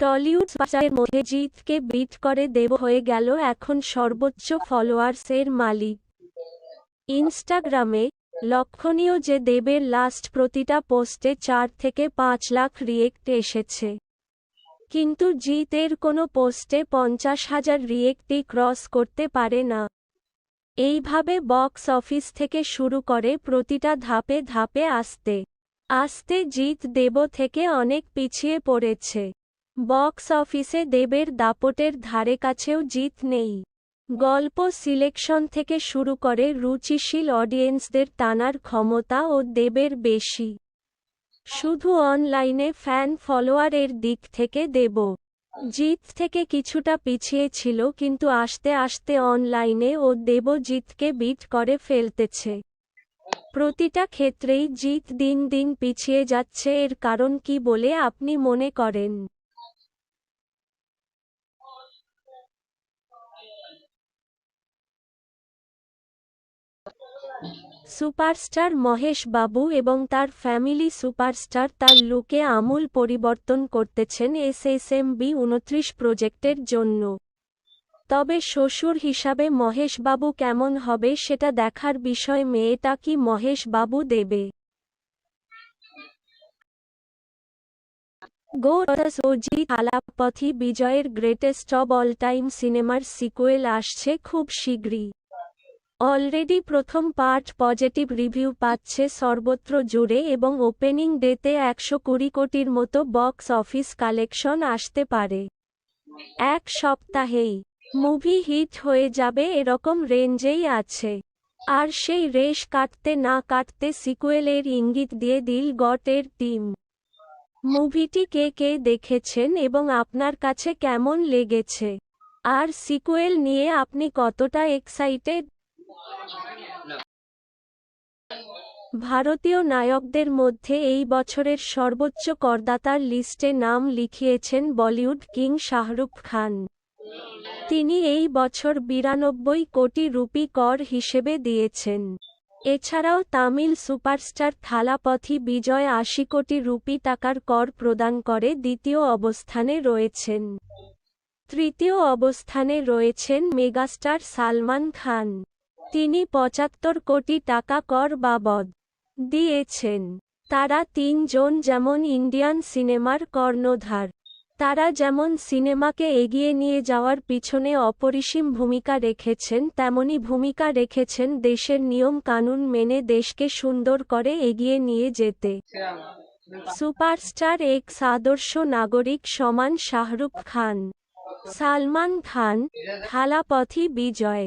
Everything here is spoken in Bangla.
টলিউড সুপারস্টারের মধ্যে জিতকে বিট করে দেব হয়ে গেল এখন সর্বোচ্চ ফলোয়ার্সের মালিক। ইনস্টাগ্রামে লক্ষণীয় যে দেবের লাস্ট প্রতিটা পোস্টে চার থেকে পাঁচ লাখ রিয়েক্ট এসেছে। কিন্তু জিতের কোনো পোস্টে পঞ্চাশ হাজার রিয়েক্টই ক্রস করতে পারে না। এইভাবে বক্স অফিস থেকে শুরু করে প্রতিটা ধাপে ধাপে আসতে আসতে জিত দেব থেকে অনেক পিছিয়ে পড়েছে। বক্স অফিসে দেবের দাপটের ধারে কাছেও জিত নেই। গল্প সিলেকশন থেকে শুরু করে রুচিশীল অডিয়েন্সদের টানার ক্ষমতা ও দেবের বেশি। শুধু অনলাইনে ফ্যান ফলোয়ারের দিক থেকে দেব। জিত থেকে কিছুটা পিছিয়ে ছিল কিন্তু আস্তে আস্তে অনলাইনে ও দেব জিতকে বিট করে ফেলতেছে। প্রতিটা ক্ষেত্রেই জিত দিন দিন পিছিয়ে যাচ্ছে এর কারণ কি বলে আপনি মনে করেন? সুপারস্টার মহেশ বাবু এবং তার ফ্যামিলি সুপারস্টার তার লুকে আমূল পরিবর্তন করতেছেন এসএসএমবি উনত্রিশ প্রজেক্টের জন্য। তবে শ্বশুর হিসাবে মহেশ বাবু কেমন হবে সেটা দেখার বিষয় মেয়েটা কি মহেশ বাবু দেবে? গো ও থালাপথি বিজয়ের গ্রেটেস্ট অব অল টাইম সিনেমার সিকুয়েল আসছে খুব শীঘ্রই। অলরেডি প্রথম পার্ট পজিটিভ রিভিউ পাচ্ছে সর্বত্র জুড়ে এবং ওপেনিং ডেতে একশো কুড়ি কোটির মতো বক্স অফিস কালেকশন আসতে পারে। এক সপ্তাহেই। মুভি হিট হয়ে যাবে এরকম রেঞ্জেই আছে। আর সেই রেশ কাটতে না কাটতে সিকুয়েলের ইঙ্গিত দিয়ে দিল গটের টিম। মুভিটি কে কে দেখেছেন এবং আপনার কাছে কেমন লেগেছে? আর সিকুয়েল নিয়ে আপনি কতটা এক্সাইটেড? ভারতীয় নায়কদের মধ্যে এই বছরের সর্বোচ্চ করদাতার লিস্টে নাম লিখিয়েছেন বলিউড কিং শাহরুখ খান। তিনি এই বছর বিরানব্বই কোটি রুপি কর হিসেবে দিয়েছেন। এছাড়াও তামিল সুপারস্টার থালাপথি বিজয় আশি কোটি রুপি টাকার কর প্রদান করে দ্বিতীয় অবস্থানে রয়েছেন। তৃতীয় অবস্থানে রয়েছেন মেগাস্টার সালমান খান। তিনি পঁচাত্তর কোটি টাকা কর বাবদ দিয়েছেন। তারা তিনজন যেমন ইন্ডিয়ান সিনেমার কর্ণধার, তারা যেমন সিনেমাকে এগিয়ে নিয়ে যাওয়ার পিছনে অপরিসীম ভূমিকা রেখেছেন, তেমনি ভূমিকা রেখেছেন দেশের নিয়ম কানুন মেনে দেশকে সুন্দর করে এগিয়ে নিয়ে যেতে। সুপারস্টার এক্স আদর্শ নাগরিক সমান শাহরুখ খান, সালমান খান থালাপথি বিজয়।